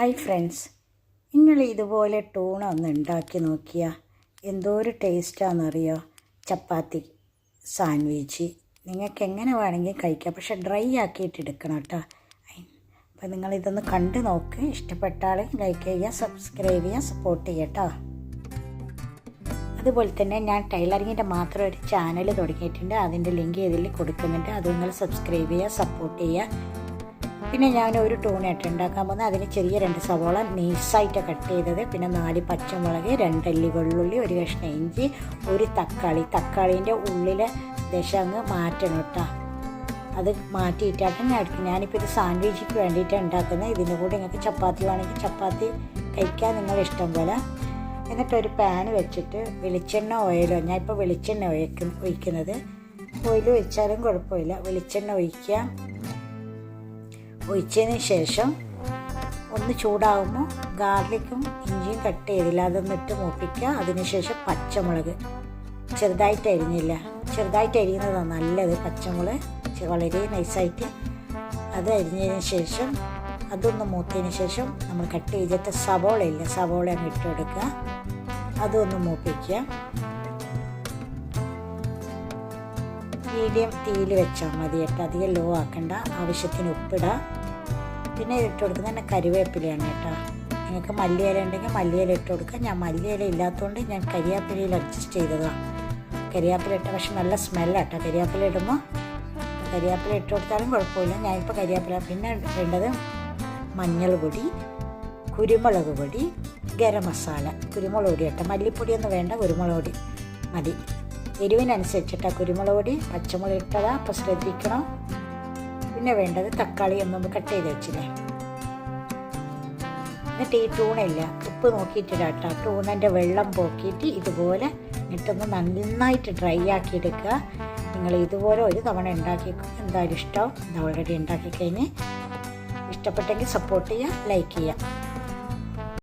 Hi friends. നിങ്ങൾ ഇതുപോലെ tuna ഒന്ന് ഉണ്ടാക്കി നോക്കിയാൽ എന്തോ ഒരു ടേസ്റ്റാണെന്നറിയോ ചപ്പാത്തി സാൻഡ്വിച്ച് നിങ്ങൾക്ക് എങ്ങനെ വേണമെങ്കിൽ കഴിക്കാം. പക്ഷെ ഡ്രൈ ആക്കിയിട്ട് എടുക്കണം കേട്ടോ. അപ്പോൾ നിങ്ങളിതൊന്ന് കണ്ട് നോക്ക്. ഇഷ്ടപ്പെട്ടാൽ ലൈക്ക് ചെയ്യുക സബ്സ്ക്രൈബ് ചെയ്യുക സപ്പോർട്ട് ചെയ്യുക കേട്ടോ. അതുപോലെ തന്നെ ഞാൻ ടൈലറിങ്ങിന്റെ മാത്രം ഒരു ചാനൽ തുടങ്ങിയിട്ടുണ്ട്. അതിന്റെ ലിങ്ക് ഇതിൽ കൊടുക്കുന്നുണ്ട്. അത് നിങ്ങൾ സബ്സ്ക്രൈബ് ചെയ്യുക സപ്പോർട്ട് ചെയ്യുക. പിന്നെ ഞാൻ ഒരു ടൂണായിട്ട് ഉണ്ടാക്കാൻ പോകുന്നത്. അതിന് ചെറിയ രണ്ട് സവോള നൈസായിട്ട് കട്ട് ചെയ്തത്. പിന്നെ നാല് പച്ചമുളക് രണ്ടല്ലി വെള്ളുള്ളി ഒരു കഷ്ണം ഇഞ്ചി ഒരു തക്കാളി. തക്കാളീന്റെ ഉള്ളിലെ ദശ അങ്ങ് മാറ്റണം കേട്ടോ. അത് മാറ്റിയിട്ടാണ് ഞാൻ എടുക്കും ഞാനിപ്പോൾ ഇത് സാൻഡ്വിച്ചിക്ക് വേണ്ടിയിട്ടാണ് ഉണ്ടാക്കുന്നത്. ഇതിന്റെ കൂടെ നിങ്ങൾക്ക് ചപ്പാത്തി വേണമെങ്കിൽ ചപ്പാത്തി കഴിക്കാൻ നിങ്ങളുടെ ഇഷ്ടം പോലെ. എന്നിട്ടൊരു പാൻ വെച്ചിട്ട് വെളിച്ചെണ്ണ ഓയിലോ ഞാൻ ഇപ്പോൾ വെളിച്ചെണ്ണ ഒഴിക്കും ഒഴിക്കുന്നത്. ഓയിൽ ഒഴിച്ചാലും കുഴപ്പമില്ല. വെളിച്ചെണ്ണ ഒഴിക്കുക. ഒഴിച്ചതിന് ശേഷം ഒന്ന് ചൂടാകുമ്പോൾ ഗാർലിക്കും ഇഞ്ചിയും കട്ട് ചെയ്തില്ല. അതൊന്ന് ഇട്ട് മൂപ്പിക്കുക. അതിനുശേഷം പച്ചമുളക്. ചെറുതായിട്ട് അരിഞ്ഞില്ല. ചെറുതായിട്ട് അരിയുന്നതാണ് നല്ലത്. പച്ചമുളക് വളരെ നൈസായിട്ട് അത് അരിഞ്ഞതിന് ശേഷം അതൊന്ന് മൂത്തതിന് ശേഷം നമ്മൾ കട്ട് ചെയ്തിട്ട് സവോള ഇല്ല സവോള അങ്ങ് ഇട്ട് കൊടുക്കുക. അതൊന്ന് മൂപ്പിക്കുക. മീഡിയം തീയിൽ വെച്ചാൽ മതി കേട്ടോ. അധികം ലോ ആക്കണ്ട. ആവശ്യത്തിന് ഉപ്പിടുക പിന്നെ ഇട്ട് കൊടുക്കുന്നത് തന്നെ കറിവേപ്പിലയാണ് കേട്ടോ. നിങ്ങൾക്ക് മല്ലിയില ഉണ്ടെങ്കിൽ മല്ലിയില ഇട്ട് കൊടുക്കാം ഞാൻ മല്ലിയില ഇല്ലാത്തതുകൊണ്ട് ഞാൻ കരിയാപ്പിലയിൽ അഡ്ജസ്റ്റ് ചെയ്തതാണ് കരിയാപ്പില ഇട്ട പക്ഷെ നല്ല സ്മെല്ലാട്ടോ കരിയാപ്പില ഇടുമ്പോൾ കരിയാപ്പില ഇട്ട് കൊടുത്താലും കുഴപ്പമില്ല. ഞാനിപ്പോൾ കരിയാപ്പില പിന്നെ വേണ്ടത് മഞ്ഞൾ പൊടി കുരുമുളക് പൊടി ഗരം മസാല. കുരുമുളക് പൊടി കേട്ടോ. മല്ലിപ്പൊടിയൊന്നും വേണ്ട കുരുമുളക് പൊടി മതി. എരിവിനനുസരിച്ചിട്ടാണ് കുരുമുളക് പൊടി പച്ചമുളക് ഇട്ടതാ. അപ്പോൾ ശ്രദ്ധിക്കണം. പിന്നെ വേണ്ടത് തക്കാളി ഒന്നൊന്ന് കട്ട് ചെയ്ത് വെച്ചില്ലേ? എന്നിട്ട് ഈ ടൂണയില്ല ഉപ്പ് നോക്കിയിട്ടില്ല കേട്ടോ ടൂണന്റെ വെള്ളം പോക്കിയിട്ട് ഇതുപോലെ ഇട്ടൊന്ന് നന്നായിട്ട് ഡ്രൈ ആക്കി എടുക്കുക നിങ്ങൾ ഇതുപോലെ ഒരു തവണ ഉണ്ടാക്കി എന്തായാലും ഇഷ്ടം. ഇത് ഓൾറെഡി ഉണ്ടാക്കി കഴിഞ്ഞ്. ഇഷ്ടപ്പെട്ടെങ്കിൽ സപ്പോർട്ട് ചെയ്യുക ലൈക്ക് ചെയ്യുക.